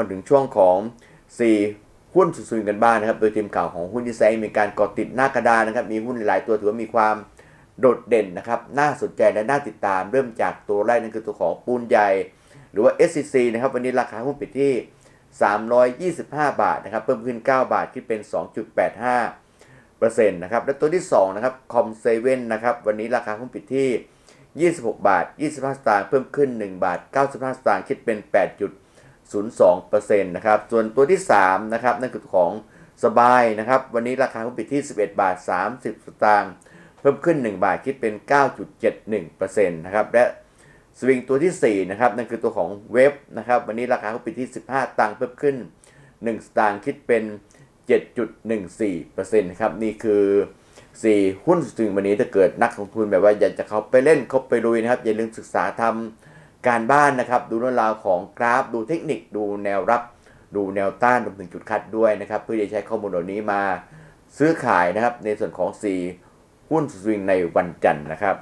มาถึงช่วงของ 4 หุ้นสุดๆกันบ้างนะครับ โดยทีมข่าวของหุ้นที่ไซมีการกอติดหน้ากระดานนะครับ มีหุ้นหลายตัวถือว่ามีความโดดเด่นนะครับ น่าสนใจและน่าติดตาม เริ่มจากตัวแรกนั่นคือตัวของปูนใหญ่ หรือว่า SCC นะครับ วันนี้ราคาหุ้นปิดที่ 325 บาทนะครับ เพิ่มขึ้น 9 บาทคิดเป็น 2.85เปอร์เซ็นต์นะครับ และตัวที่2นะครับคอมเซเว่นนะครับ วันนี้ราคาหุ้นปิดที่ 26 บาท 25 สตางค์ เพิ่มขึ้น 1 บาท 95 สตางค์ คิดเป็น 8.02%นะครับ ส่วนตัวที่ 3 นะครับ นั่นคือของสบายนะครับ วันนี้ราคาหุ้นปิดที่ 11 บาท 30 สตางค์เพิ่มขึ้น 1 บาทคิดเป็น 9.71%นะครับ และสวิงตัวที่ 4 นะครับ นั่นคือตัวของเว็บนะครับ วันนี้ราคาหุ้นปิดที่ 15 ตังค์เพิ่มขึ้น 1 สตางค์คิดเป็น 7.14%นะครับ นี่คือ 4 หุ้นสุดถึงวันนี้ถ้าเกิดนักลงทุนแบบว่าอยากจะเข้าไปเล่นเข้าไปลุยนะครับ อย่าลืมศึกษาทำ การบ้านนะครับ ดูเรื่องราวของกราฟ ดูเทคนิค ดูแนวรับ ดูแนวต้านรวมถึงจุดคัดด้วยนะครับ เพื่อจะใช้ข้อมูลเหล่านี้มาซื้อขายนะครับในส่วนของ 4 หุ้นสวิงในวันจันทร์นะครับ